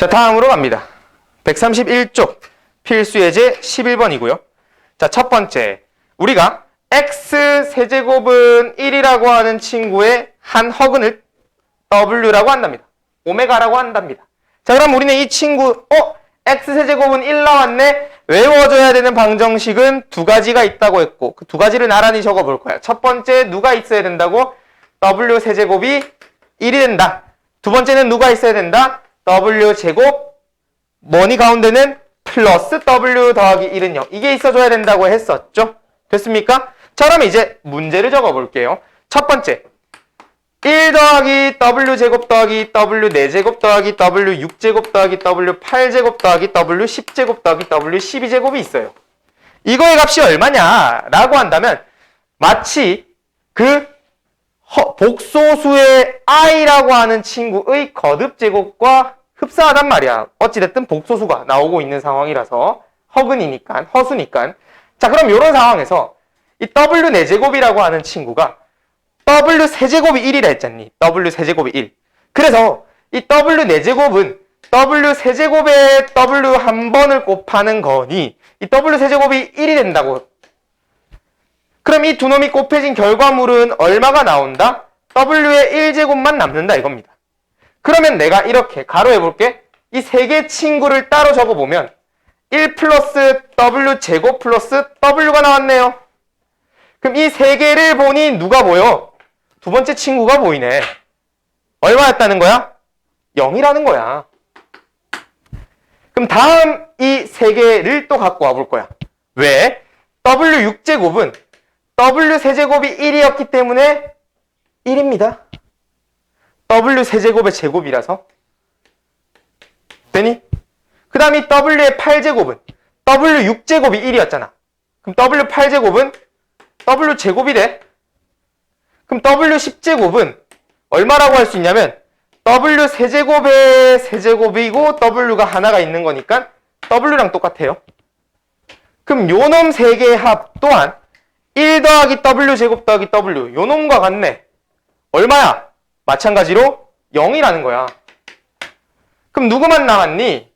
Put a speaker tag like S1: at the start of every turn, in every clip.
S1: 자, 다음으로 갑니다. 131쪽 필수 예제 11번이고요. 자, 첫 번째. 우리가 x 세제곱은 1이라고 하는 친구의 한 허근을 w라고 한답니다. 오메가라고 한답니다. 자, 그럼 우리는 이 친구, 어? x 세제곱은 1 나왔네? 외워줘야 되는 방정식은 두 가지가 있다고 했고, 그 두 가지를 나란히 적어 볼 거야. 첫 번째, 누가 있어야 된다고? w 세제곱이 1이 된다. 두 번째는 누가 있어야 된다? W 제곱, 뭐니 가운데는 플러스 w 더하기 1은 0. 이게 있어줘야 된다고 했었죠? 됐습니까? 자, 그럼 이제 문제를 적어 볼게요. 첫 번째. 1 더하기 w 제곱 더하기 w 4제곱 더하기 w 6제곱 더하기 w 8제곱 더하기 w 10제곱 더하기 w 12제곱이 있어요. 이거의 값이 얼마냐? 라고 한다면 마치 그 허- 복소수의 i라고 하는 친구의 거듭 제곱과 흡사하단 말이야. 어찌됐든 복소수가 나오고 있는 상황이라서 허근이니까 허수니까. 자 그럼 이런 상황에서 이 w 4제곱이라고 하는 친구가 w 세제곱이 1이라 했잖니. w 세제곱이 1. 그래서 이 w 4제곱은 w 세제곱에 w 한 번을 곱하는 거니 이 w 세제곱이 1이 된다고. 그럼 이 두 놈이 곱해진 결과물은 얼마가 나온다? w의 1제곱만 남는다 이겁니다. 그러면 내가 이렇게 가로 해 볼게. 이 세 개 친구를 따로 적어 보면 1 플러스 w 제곱 플러스 w가 나왔네요. 그럼 이 세 개를 보니 누가 보여? 두 번째 친구가 보이네. 얼마였다는 거야? 0이라는 거야. 그럼 다음 이 세 개를 또 갖고 와볼 거야. 왜? w 6제곱은 w 세제곱이 1이었기 때문에 1입니다. w 세제곱의 제곱이라서. 되니? 그 다음 이 w의 8제곱은 w 6제곱이 1이었잖아. 그럼 w 8제곱은 w 제곱이 래. 그럼 w 10제곱은 얼마라고 할 수 있냐면 w 세제곱의 세제곱이고 w가 하나가 있는 거니까 w랑 똑같아요. 그럼 요놈 세 개의 합 또한 1 더하기 w 제곱 더하기 w 요 놈과 같네. 얼마야? 마찬가지로 0이라는 거야. 그럼 누구만 남았니?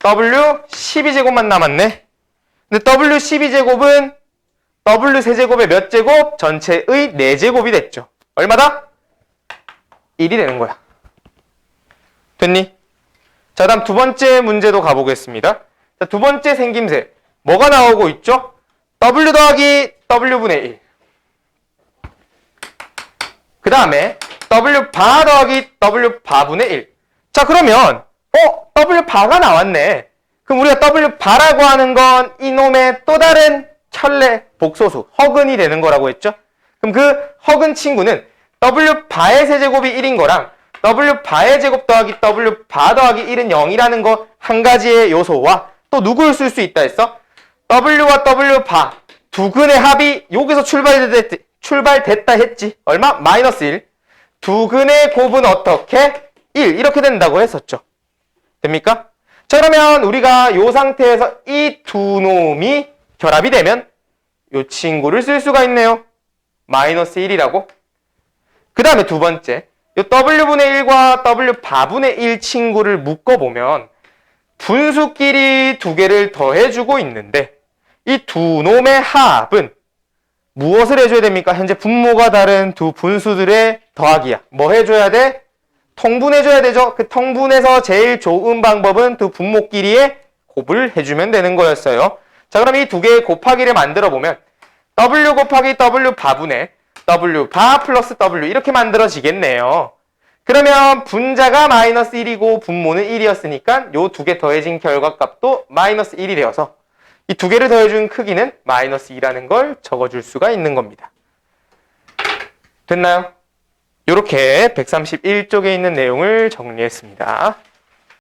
S1: w 12제곱만 남았네. 근데 w 12제곱은 w 세제곱의 몇 제곱? 전체의 4제곱이 됐죠. 얼마다? 1이 되는 거야. 됐니? 자, 다음 두 번째 문제도 가보겠습니다. 자, 두 번째 생김새. 뭐가 나오고 있죠? w 더하기 w분의 1. 그 다음에 w 바 더하기 w 바분의 1. 자, 그러면 어? w 바가 나왔네. 그럼 우리가 w 바라고 하는 건 이놈의 또 다른 천례 복소수, 허근이 되는 거라고 했죠? 그럼 그 허근 친구는 w 바의 세제곱이 1인 거랑 w 바의 제곱 더하기 w 바 더하기 1은 0이라는 거 한 가지의 요소와 또 누구를 쓸 수 있다 했어? w와 w 바 두 근의 합이 여기서 출발됐, 출발됐다 했지. 얼마? 마이너스 1. 두 근의 곱은 어떻게? 1. 이렇게 된다고 했었죠. 됩니까? 자, 그러면 우리가 요 상태에서 이 두 놈이 결합이 되면 요 친구를 쓸 수가 있네요. 마이너스 1이라고. 그 다음에 두 번째. 요 w분의 1과 w 바분의 1 친구를 묶어보면 분수끼리 두 개를 더해주고 있는데 이 두 놈의 합은 무엇을 해줘야 됩니까? 현재 분모가 다른 두 분수들의 더하기야. 뭐 해줘야 돼? 통분해줘야 되죠. 그 통분해서 제일 좋은 방법은 두 분모끼리의 곱을 해주면 되는 거였어요. 자, 그럼 이 두 개의 곱하기를 만들어 보면 w 곱하기 w 바분의 w 바 플러스 w 이렇게 만들어지겠네요. 그러면 분자가 마이너스 1이고 분모는 1이었으니까 요 두 개 더해진 결과값도 마이너스 1이 되어서 이 두 개를 더해준 크기는 마이너스 2라는 걸 적어줄 수가 있는 겁니다. 됐나요? 이렇게 131쪽에 있는 내용을 정리했습니다.